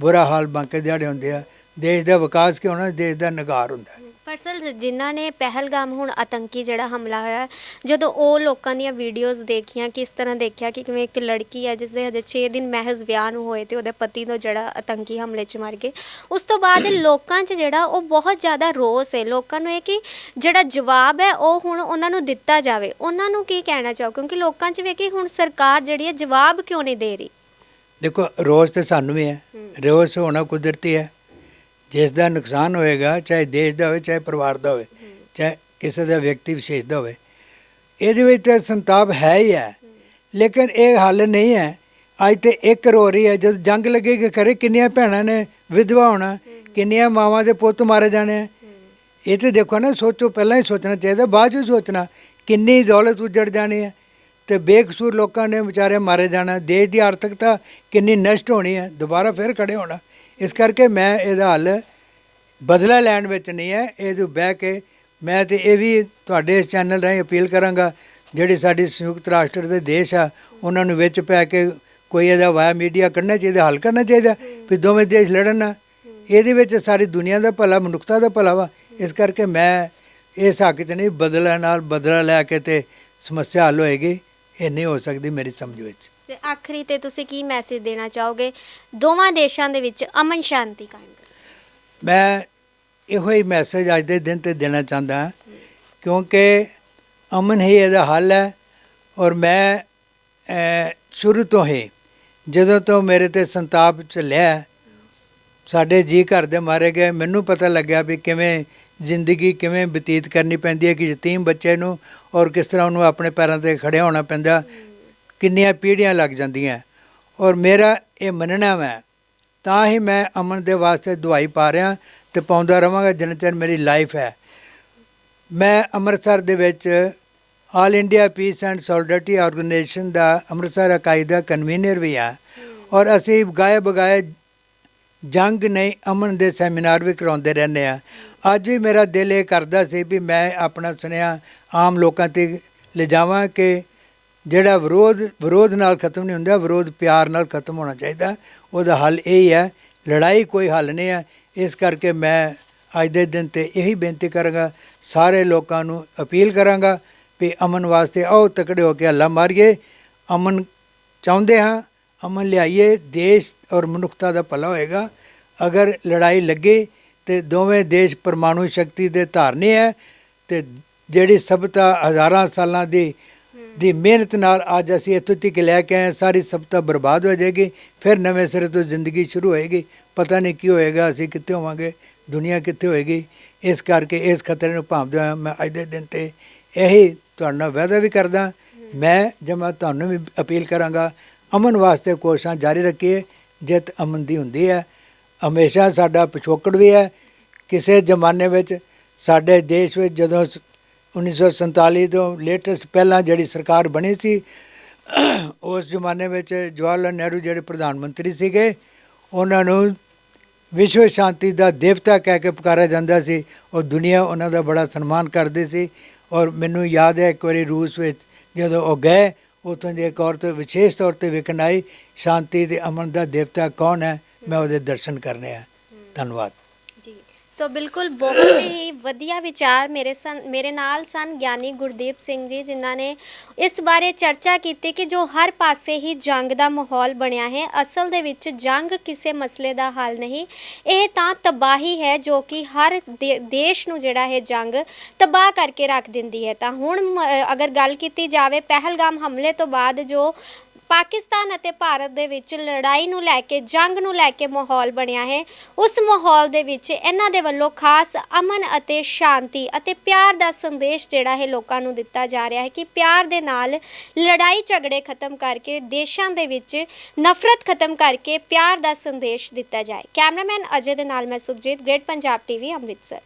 ਬੁਰਾ ਹਾਲ ਬਾਂਕੇ ਦਿਹਾੜੇ ਹੁੰਦੇ ਆ। ਦੇਸ਼ ਦਾ ਵਿਕਾਸ ਕਿਉਂ ਹੋਣਾ ਦੇਸ਼ ਦਾ ਨਿਗਾਰ ਹੁੰਦਾ। ਪਰ ਸਰ ਜਿਨ੍ਹਾਂ ਨੇ ਪਹਿਲਗਾਮ ਹੁਣ ਆਤੰਕੀ ਜਿਹੜਾ ਹਮਲਾ ਹੋਇਆ ਜਦੋਂ ਉਹ ਲੋਕਾਂ ਦੀਆਂ ਵੀਡੀਓਜ਼ ਦੇਖੀਆਂ ਕਿਸ ਤਰ੍ਹਾਂ ਦੇਖਿਆ ਕਿ ਕਿਵੇਂ ਇੱਕ ਲੜਕੀ ਹੈ ਜਿਸ ਦੇ ਹਜੇ 6 ਦਿਨ ਮਹਿਜ਼ ਵਿਆਹ ਨੂੰ ਹੋਏ ਤੇ ਉਹਦੇ ਪਤੀ ਨੂੰ ਜਿਹੜਾ ਆਤੰਕੀ ਹਮਲੇ 'ਚ ਮਰ ਗਏ ਉਸ ਤੋਂ ਬਾਅਦ ਲੋਕਾਂ 'ਚ ਜਿਹੜਾ ਉਹ ਬਹੁਤ ਜ਼ਿਆਦਾ ਰੋਸ ਹੈ ਲੋਕਾਂ ਨੂੰ ਇਹ ਕਿ ਜਿਹੜਾ ਜਵਾਬ ਹੈ ਉਹ ਹੁਣ ਉਹਨਾਂ ਨੂੰ ਦਿੱਤਾ ਜਾਵੇ। ਉਹਨਾਂ ਨੂੰ ਕੀ ਕਹਿਣਾ ਚਾਹੋ? ਕਿਉਂਕਿ ਲੋਕਾਂ 'ਚ ਵੇ ਕਿ ਹੁਣ ਸਰਕਾਰ ਜਿਹੜੀ ਹੈ ਜਵਾਬ ਕਿਉਂ ਨਹੀਂ ਦੇ ਰਹੀ? ਦੇਖੋ ਰੋਜ਼ ਤੇ ਸਾਨੂੰ ਵੀ ਹੈ। ਰੋਜ਼ ਹੋਣਾ ਕੁਦਰਤੀ ਹੈ। ਜਿਸ ਦਾ ਨੁਕਸਾਨ ਹੋਏਗਾ ਚਾਹੇ ਦੇਸ਼ ਦਾ ਹੋਵੇ ਚਾਹੇ ਪਰਿਵਾਰ ਦਾ ਹੋਵੇ ਚਾਹੇ ਕਿਸੇ ਦਾ ਵਿਅਕਤੀ ਵਿਸ਼ੇਸ਼ ਦਾ ਹੋਵੇ ਇਹਦੇ ਵਿੱਚ ਤਾਂ ਸੰਤਾਪ ਹੈ ਹੀ ਹੈ। ਲੇਕਿਨ ਇਹ ਹੱਲ ਨਹੀਂ ਹੈ। ਅੱਜ ਤੇ ਇੱਕ ਰੋ ਰਹੀ ਹੈ ਜਦ ਜੰਗ ਲੱਗੇਗੀ ਖਰੇ ਕਿੰਨੀਆਂ ਭੈਣਾਂ ਨੇ ਵਿਧਵਾ ਹੋਣਾ ਕਿੰਨੀਆਂ ਮਾਵਾਂ ਦੇ ਪੁੱਤ ਮਾਰੇ ਜਾਣੇ ਇਹ ਤੇ ਦੇਖੋ ਨਾ ਸੋਚੋ ਪਹਿਲਾਂ ਹੀ ਸੋਚਣਾ ਚਾਹੀਦਾ ਬਾਅਦ ਚ ਸੋਚਣਾ ਕਿੰਨੀ ਦੌਲਤ ਉਜੜ ਜਾਣੀ ਹੈ ਤੇ ਬੇਕਸੂਰ ਲੋਕਾਂ ਨੇ ਵਿਚਾਰੇ ਮਾਰੇ ਜਾਣਾ ਦੇਸ਼ ਦੀ ਆਰਥਿਕਤਾ ਕਿੰਨੀ ਨਸ਼ਟ ਹੋਣੀ ਹੈ ਦੁਬਾਰਾ ਫਿਰ ਖੜੇ ਹੋਣਾ। ਇਸ ਕਰਕੇ ਮੈਂ ਇਹਦਾ ਹੱਲ ਬਦਲਾ ਲੈਣ ਵਿੱਚ ਨਹੀਂ ਹੈ। ਇਹ ਜੋ ਬਹਿ ਕੇ ਮੈਂ ਤੇ ਇਹ ਵੀ ਤੁਹਾਡੇ ਇਸ ਚੈਨਲ ਰਾਹੀਂ ਅਪੀਲ ਕਰਾਂਗਾ, ਜਿਹੜੇ ਸਾਡੀ ਸੰਯੁਕਤ ਰਾਸ਼ਟਰ ਦੇ ਦੇਸ਼ ਆ, ਉਹਨਾਂ ਨੂੰ ਵਿੱਚ ਪੈ ਕੇ ਕੋਈ ਇਹਦਾ ਵਾਇਆ ਮੀਡੀਆ ਕੱਢਣਾ ਚਾਹੀਦਾ, ਹੱਲ ਕਰਨਾ ਚਾਹੀਦਾ ਵੀ ਦੋਵੇਂ ਦੇਸ਼ ਲੜਨ। ਨਾ ਇਹਦੇ ਵਿੱਚ ਸਾਰੀ ਦੁਨੀਆ ਦਾ ਭਲਾ, ਮਨੁੱਖਤਾ ਦਾ ਭਲਾ ਵਾ। ਇਸ ਕਰਕੇ ਮੈਂ ਇਸ ਹੱਕ 'ਚ ਨਹੀਂ, ਬਦਲਾ ਨਾਲ ਬਦਲਾ ਲੈ ਕੇ ਤੇ ਸਮੱਸਿਆ ਹੱਲ ਹੋਏਗੀ। ਇਹ ਨਹੀਂ ਹੋ ਸਕਦੀ ਮੇਰੀ ਸਮਝ ਵਿੱਚ। ਤੇ ਆਖਰੀ ਤੇ ਤੁਸੀਂ ਕੀ ਮੈਸੇਜ ਦੇਣਾ ਚਾਹੋਗੇ? ਦੋਵਾਂ ਦੇਸ਼ਾਂ ਦੇ ਵਿੱਚ ਅਮਨ ਸ਼ਾਂਤੀ ਕਾਇਮ ਕਰਨ ਮੈਂ ਇਹੋ ਹੀ ਮੈਸੇਜ ਅੱਜ ਦੇ ਦਿਨ ਤੇ ਦੇਣਾ ਚਾਹੁੰਦਾ ਹਾਂ, ਕਿਉਂਕਿ ਅਮਨ ਹੀ ਇਹਦਾ ਹੱਲ ਹੈ ਔਰ ਮੈਂ ਸ਼ੁਰੂ ਤੋਂ ਹੀ ਜਦੋਂ ਤੋਂ ਮੇਰੇ ਤੇ ਸੰਤਾਪ ਚੱਲਿਆ, ਸਾਡੇ ਜੀ ਘਰ ਦੇ ਮਾਰੇ ਗਏ, ਮੈਨੂੰ ਪਤਾ ਲੱਗਿਆ ਵੀ ਕਿਵੇਂ ਜ਼ਿੰਦਗੀ ਕਿਵੇਂ ਬਤੀਤ ਕਰਨੀ ਪੈਂਦੀ ਹੈ ਕਿ ਯਤੀਮ ਬੱਚੇ ਨੂੰ ਔਰ ਕਿਸ ਤਰ੍ਹਾਂ ਉਹਨੂੰ ਆਪਣੇ ਪੈਰਾਂ ਤੇ ਖੜਿਆ ਹੋਣਾ ਪੈਂਦਾ। ਕਿੰਨੀਆਂ ਪੀੜ੍ਹੀਆਂ ਲੱਗ ਜਾਂਦੀਆਂ ਔਰ ਮੇਰਾ ਇਹ ਮੰਨਣਾ ਹੈ ਤਾਂ ਹੀ ਮੈਂ ਅਮਨ ਦੇ ਵਾਸਤੇ ਦਵਾਈ ਪਾ ਰਿਹਾ ਤੇ ਪਾਉਂਦਾ ਰਵਾਂਗਾ ਜਿੰਨਾ ਚਿਰ ਮੇਰੀ ਲਾਈਫ ਹੈ। ਮੈਂ ਅੰਮ੍ਰਿਤਸਰ ਦੇ ਵਿੱਚ all India peace and solidarity organisation ਦਾ ਅੰਮ੍ਰਿਤਸਰ ਇਕਾਈ ਦਾ ਕਨਵੀਨਰ ਵੀ ਹਾਂ। ਔਰ ਅਸੀਂ ਗਾਏ ਬਗਾਏ ਜੰਗ ਨਹੀਂ ਅਮਨ ਦੇ ਸੈਮੀਨਾਰ ਵੀ ਕਰਾਉਂਦੇ ਰਹਿੰਦੇ ਆ ਅੱਜ ਵੀ ਮੇਰਾ ਦਿਲ ਇਹ ਕਰਦਾ ਸੀ ਵੀ ਮੈਂ ਆਪਣਾ ਸੁਨੇਹਾ ਆਮ ਲੋਕਾਂ ਤੇ ਲਿਜਾਵਾਂ ਕਿ ਜਿਹੜਾ ਵਿਰੋਧ ਵਿਰੋਧ ਨਾਲ ਖਤਮ ਨਹੀਂ ਹੁੰਦਾ, ਵਿਰੋਧ ਪਿਆਰ ਨਾਲ ਖਤਮ ਹੋਣਾ ਚਾਹੀਦਾ। ਉਹਦਾ ਹੱਲ ਇਹ ਹੀ ਹੈ ਲੜਾਈ ਕੋਈ ਹੱਲ ਨਹੀਂ ਹੈ। ਇਸ ਕਰਕੇ ਮੈਂ ਅੱਜ ਦੇ ਦਿਨ ਤੇ ਇਹੀ ਬੇਨਤੀ ਕਰਾਂਗਾ, ਸਾਰੇ ਲੋਕਾਂ ਨੂੰ ਅਪੀਲ ਕਰਾਂਗਾ ਵੀ ਅਮਨ ਵਾਸਤੇ ਆਓ, ਤਕੜੇ ਹੋ ਕੇ ਹੱਲਾ ਮਾਰੀਏ। ਅਮਨ ਚਾਹੁੰਦੇ ਹਾਂ, ਅਮਨ ਲਿਆਈਏ, ਦੇਸ਼ ਔਰ ਮਨੁੱਖਤਾ ਦਾ ਭਲਾ ਹੋਏਗਾ। ਅਗਰ ਲੜਾਈ ਲੱਗੇ ਤੇ ਦੋਵੇਂ ਦੇਸ਼ ਪਰਮਾਣੂ ਸ਼ਕਤੀ ਦੇ ਧਾਰਨੀ ਹੈ ਤੇ ਜਿਹੜੀ ਸਭਤਾ ਹਜ਼ਾਰਾਂ ਸਾਲਾਂ ਦੀ ਦੀ ਮਿਹਨਤ ਨਾਲ ਅੱਜ ਅਸੀਂ ਇੱਥੋਂ ਤੱਕ ਲੈ ਕੇ ਆਏ ਸਾਰੀ ਸਭਤਾ ਬਰਬਾਦ ਹੋ ਜਾਏਗੀ, ਫਿਰ ਨਵੇਂ ਸਿਰੇ ਤੋਂ ਜ਼ਿੰਦਗੀ ਸ਼ੁਰੂ ਹੋਏਗੀ। ਪਤਾ ਨਹੀਂ ਕੀ ਹੋਏਗਾ, ਅਸੀਂ ਕਿੱਥੇ ਹੋਵਾਂਗੇ, ਦੁਨੀਆ ਕਿੱਥੇ ਹੋਏਗੀ। ਇਸ ਕਰਕੇ ਇਸ ਖਤਰੇ ਨੂੰ ਭਾਂਪਦੇ ਹੋਇਆ ਮੈਂ ਅੱਜ ਦੇ ਦਿਨ ਤੇ ਇਹੀ ਤੁਹਾਡੇ ਨਾਲ ਵਾਅਦਾ ਵੀ ਕਰਦਾ। ਮੈਂ ਜਮਾ ਤੁਹਾਨੂੰ ਵੀ ਅਪੀਲ ਕਰਾਂਗਾ, ਅਮਨ ਵਾਸਤੇ ਕੋਸ਼ਿਸ਼ਾਂ ਜਾਰੀ ਰੱਖੀਏ, ਜਿੱਤ ਅਮਨ ਦੀ ਹੁੰਦੀ ਹੈ। ਹਮੇਸ਼ਾ ਸਾਡਾ ਪਿਛੋਕੜ ਵੀ ਹੈ। ਕਿਸੇ ਜ਼ਮਾਨੇ ਵਿੱਚ ਸਾਡੇ ਦੇਸ਼ ਵਿੱਚ ਜਦੋਂ 1947 ਤੋਂ ਲੇਟੈਸਟ ਪਹਿਲਾਂ ਜਿਹੜੀ ਸਰਕਾਰ ਬਣੀ ਸੀ, ਉਸ ਜ਼ਮਾਨੇ ਵਿੱਚ ਜਵਾਹਰ ਲਾਲ ਨਹਿਰੂ ਜਿਹੜੇ ਪ੍ਰਧਾਨ ਮੰਤਰੀ ਸੀਗੇ, ਉਹਨਾਂ ਨੂੰ ਵਿਸ਼ਵ ਸ਼ਾਂਤੀ ਦਾ ਦੇਵਤਾ ਕਹਿ ਕੇ ਪੁਕਾਰਿਆ ਜਾਂਦਾ ਸੀ। ਔਰ ਦੁਨੀਆ ਉਹਨਾਂ ਦਾ ਬੜਾ ਸਨਮਾਨ ਕਰਦੀ ਸੀ ਔਰ ਮੈਨੂੰ ਯਾਦ ਹੈ ਇੱਕ ਵਾਰੀ ਰੂਸ ਵਿੱਚ ਜਦੋਂ ਉਹ ਗਏ, ਉੱਥੋਂ ਦੀ ਇੱਕ ਔਰਤ ਵਿਸ਼ੇਸ਼ ਤੌਰ ਤੇ ਵਿਖਣ ਆਈ, ਸ਼ਾਂਤੀ ਤੇ ਅਮਨ ਦਾ ਦੇਵਤਾ ਕੌਣ ਹੈ? ਮੈਂ ਉਹਦੇ ਦਰਸ਼ਨ ਕਰਨੇ ਆ। ਧੰਨਵਾਦ। ਸੋ ਬਿਲਕੁਲ ਬਹੁਤ ਹੀ ਵਧੀਆ ਵਿਚਾਰ ਮੇਰੇ ਸਨ, ਮੇਰੇ ਨਾਲ ਸਨ ਗਿਆਨੀ ਗੁਰਦੀਪ ਸਿੰਘ ਜੀ, ਜਿਨ੍ਹਾਂ ਨੇ ਇਸ ਬਾਰੇ ਚਰਚਾ ਕੀਤੀ ਕਿ ਜੋ ਹਰ ਪਾਸੇ ਹੀ ਜੰਗ ਦਾ ਮਾਹੌਲ ਬਣਿਆ ਹੈ, ਅਸਲ ਦੇ ਵਿੱਚ ਜੰਗ ਕਿਸੇ ਮਸਲੇ ਦਾ ਹੱਲ ਨਹੀਂ। ਇਹ ਤਾਂ ਤਬਾਹੀ ਹੈ ਜੋ ਕਿ ਹਰ ਦੇ- ਦੇਸ਼ ਨੂੰ ਜਿਹੜਾ ਹੈ ਜੰਗ ਤਬਾਹ ਕਰਕੇ ਰੱਖ ਦਿੰਦੀ ਹੈ। ਤਾਂ ਹੁਣ ਮ- ਅਗਰ ਗੱਲ ਕੀਤੀ ਜਾਵੇ ਪਹਿਲਗਾਮ ਹਮਲੇ ਤੋਂ ਬਾਅਦ ਜੋ ਪਾਕਿਸਤਾਨ ਅਤੇ ਭਾਰਤ ਦੇ ਵਿੱਚ ਲੜਾਈ ਨੂੰ ਲੈ ਕੇ, ਜੰਗ ਨੂੰ ਲੈ ਕੇ ਮਾਹੌਲ ਬਣਿਆ ਹੈ। ਉਸ ਮਾਹੌਲ ਦੇ ਵਿੱਚ ਇਹਨਾਂ ਦੇ ਵੱਲੋਂ ਖਾਸ ਅਮਨ ਅਤੇ ਸ਼ਾਂਤੀ ਅਤੇ ਪਿਆਰ ਦਾ ਸੰਦੇਸ਼ ਜਿਹੜਾ ਹੈ ਲੋਕਾਂ ਨੂੰ ਦਿੱਤਾ ਜਾ ਰਿਹਾ ਹੈ ਕਿ ਪਿਆਰ ਦੇ ਨਾਲ ਲੜਾਈ ਝਗੜੇ ਖਤਮ ਕਰਕੇ, ਦੇਸ਼ਾਂ ਦੇ ਵਿੱਚ ਨਫ਼ਰਤ ਖਤਮ ਕਰਕੇ ਪਿਆਰ ਦਾ ਸੰਦੇਸ਼ ਦਿੱਤਾ ਜਾਏ। ਕੈਮਰਾਮੈਨ ਅਜੇ ਦੇ ਨਾਲ ਮੈਂ ਸੁਖਜੀਤ, ਗ੍ਰੇਟ ਪੰਜਾਬ ਟੀਵੀ, ਅੰਮ੍ਰਿਤਸਰ।